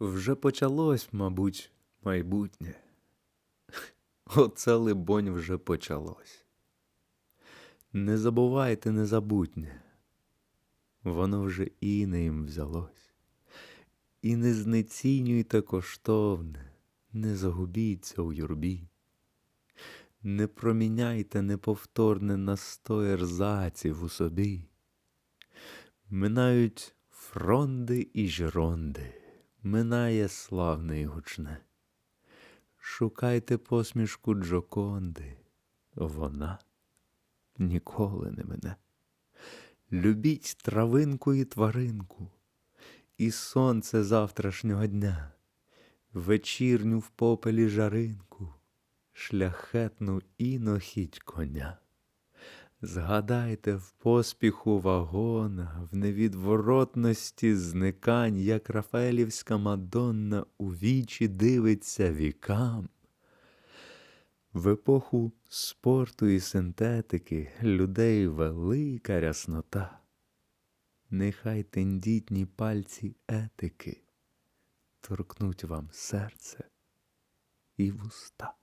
Вже почалось, мабуть, майбутнє. Оце, либонь, вже почалось. Не забувайте незабутнє, воно вже інеєм взялось. І не знецінюйте коштовне, не загубіться у юрбі. Не проміняйте неповторне на сто ерзаців у собі. Минають фронди і жронди, минає славне і гучне. Шукайте посмішку Джоконди, вона ніколи не мине. Любіть травинку і тваринку, і сонце завтрашнього дня, вечірню в попелі жаринку, шляхетну інохідь коня. Згадайте в поспіху вагона, в невідворотності зникань, як Рафаелівська Мадонна у вічі дивиться вікам. В епоху спорту і синтетики людей велика ряснота. Нехай тендітні пальці етики торкнуть вам серце і вуста.